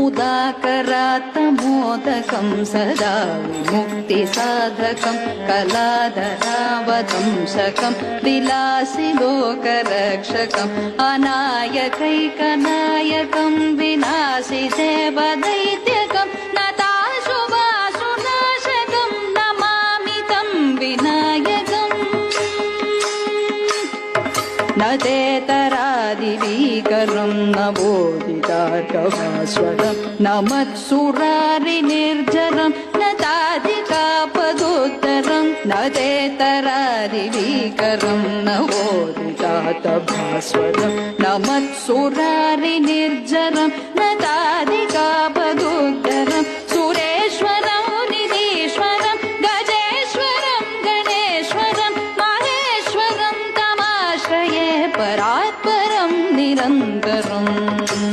मुदाकरात्तमोदकं सदा विमुक्तिसाधकं कलाधरावतंसकं विलासि लोकरक्षकम् अनायकैकनायकं विनाशि देवदैत्यकं नताशुभाशुनाशकं नमामि तं विनायकम्। न तेतरादिवीकरं ആദിവീകരം നവോദിതാർഗഭാസ്വരം നമത്സുരാരി നിർജനം നതാദികാപദോത്തരം നദേതരാരിവീകരം നവോദിതാതഭാസ്വരം നമത്സുരാരി பராத்பரம் நிரந்தரம்.